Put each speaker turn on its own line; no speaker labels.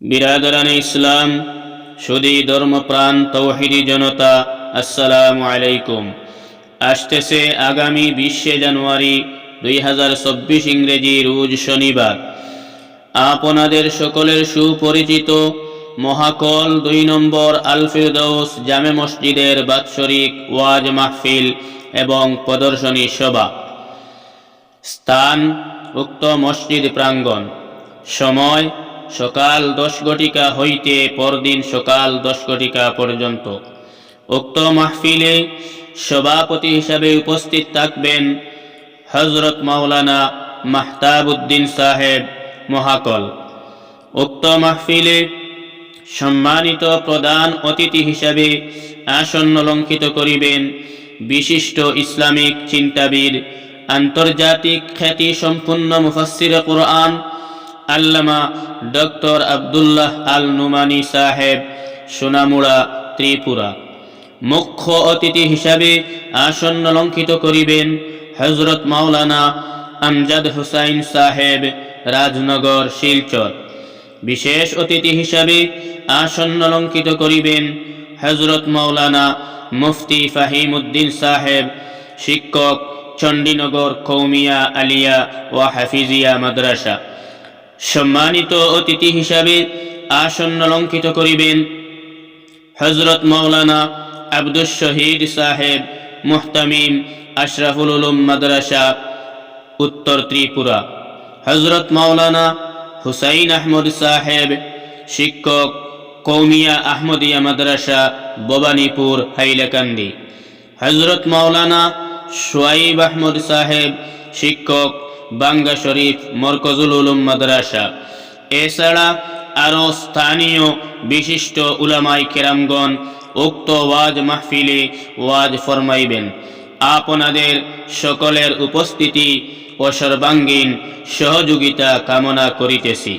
বিরাদরান ইসলাম, সুদী ধর্মপ্রাণ, তৌহিদি জনতা, আসসালামু আলাইকুম। আসতেছে আগামী বিশে জানুয়ারি দুই হাজার চব্বিশ ইংরেজি রোজ শনিবার। আপনাদের সকলের সুপরিচিত মহাকল দুই নম্বর আলফিরদৌস জামে মসজিদের বাৎসরিক ওয়াজ মাহফিল এবং প্রদর্শনী সভা। স্থান, উক্ত মসজিদ প্রাঙ্গণ। সময় সকাল দশ ঘটিকা হইতে পরদিন সকাল দশ ঘটিকা পর্যন্ত। উক্ত মাহফিলে সভাপতি হিসাবে উপস্থিত থাকবেন হজরত মাওলানা মাহতাবুদ্দিন সাহেব মহাকল। উক্ত মাহফিলে সম্মানিত প্রধান অতিথি হিসাবে আসন্ন লঙ্কিত করিবেন বিশিষ্ট ইসলামিক চিন্তাবিদ, আন্তর্জাতিক খ্যাতি সম্পূর্ণ মুফাসির কোরআন আল্লামা ডক্টর আবদুল্লাহ আল নুমানি সাহেব, সোনামুড়া, ত্রিপুরা। মুখ্য অতিথি হিসাবে আসন্ন লঙ্কিত করিবেন হজরত মাওলানা আমজাদ হুসাইন সাহেব, রাজনগর, শিলচর। বিশেষ অতিথি হিসাবে আসন্ন লঙ্কিত করিবেন হজরত মাওলানা মুফতি ফাহিম উদ্দিন সাহেব, শিক্ষক, চণ্ডীনগর কৌমিয়া আলিয়া ও হাফিজিয়া মাদ্রাসা। সম্মানিত অতিথি হিসাবে আসন্ন লঙ্কিত করিবেন হজরত মৌলানা আব্দুল শহীদ সাহেব মুহতামিম আশরাফুল উলুম মাদ্রাসা, উত্তর ত্রিপুরা। হজরত মৌলানা হুসাইন আহমদ সাহেব, শিক্ষক কৌমিয়া আহমদিয়া মাদ্রাসা ববানীপুর হাইলাকান্দি। হজরত মৌলানা সোয়াইব আহমদ সাহেব, শিক্ষক বাঙ্গা শরীফ, মরকজুল উলুম মাদ্রাসা। এছাড়া আরও স্থানীয় বিশিষ্ট উলামাই কেরামগণ উক্ত ওয়াজ মাহফিলে ওয়াজ ফরমাইবেন। আপনাদের সকলের উপস্থিতি ও সর্বাঙ্গীন সহযোগিতা কামনা করিতেছি।